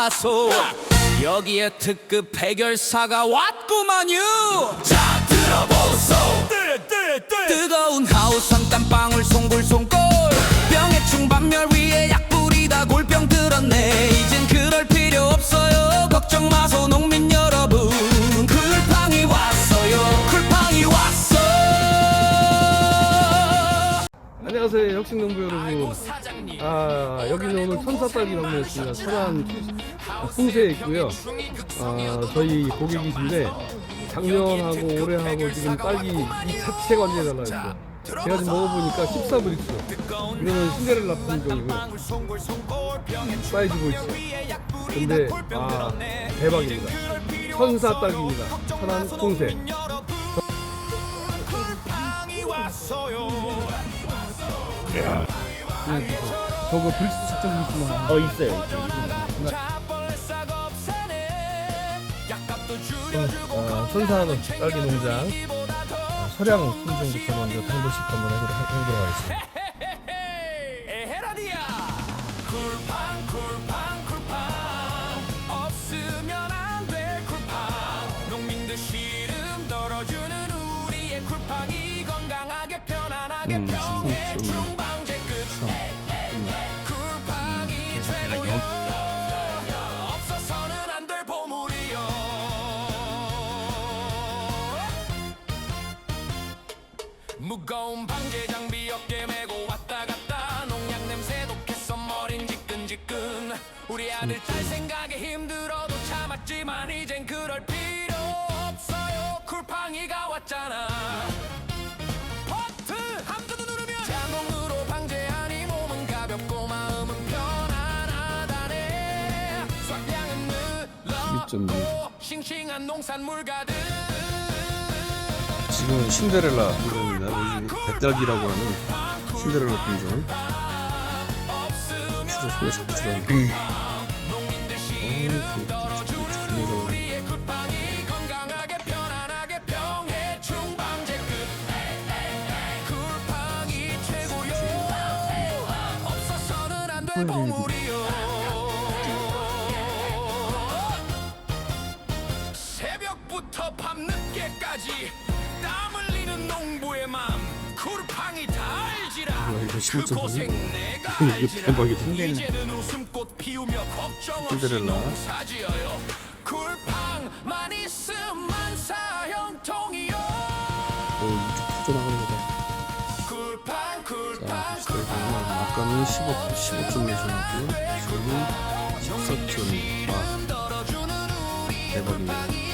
와서 여기에 특급 해결사가 왔구만요. 자 들어보소 뜨 안녕하세요 혁신농부 여러분. 아 여기는 오늘 천사딸기 농부였습니다. 천안 풍세에 있고요. 아 저희 고객이신데 작년하고 올해하고 지금 딸기 이 자체가 완전히 달라졌어요. 제가 지금 먹어보니까 14브릭스 이거는 신데렐라 품종이고요. 사이즈 보이죠 근데 아 대박입니다. 천사 딸기입니다. 천안 풍세 저거 브릭스 측정 브릭스만 어 있어요. 어, 천사하는 딸기 농장 어, 서량 품종부터 먼저 당도식 한번 해보도록, 하겠습니다. 쿨팡 농민들 시름 덜어주는 우리의 쿨팡이 보물이요 무거운 방제 장비 어깨 메고 왔다 갔다. 농약 냄새 독해서 머린 지끈지끈. 우리 아들 딸 생각에 힘들어도 참았지만 이젠 그럴 필요 없어요. 쿨팡이가 왔잖아. 버튼 함정도 누르면! 자동 늘렀고 싱싱한 농산물 가득 지금 신데렐라. 요즘 백달기라고 하는 신데렐라 품종. 주로 손에 잡고 들어가는. 우 이거 그 이거 알지라 대박이다. 이제는 웃음꽃 피우며 걱정 없이 신데렐라. 농사지어요 쿨팡만 있음 만사 형통이요 어, 터져나가는 거다. 자, 보면 아까는 15, 15점 내셔놨고, 지금은 14점. 와, 덜어주는 우리의 대박이네.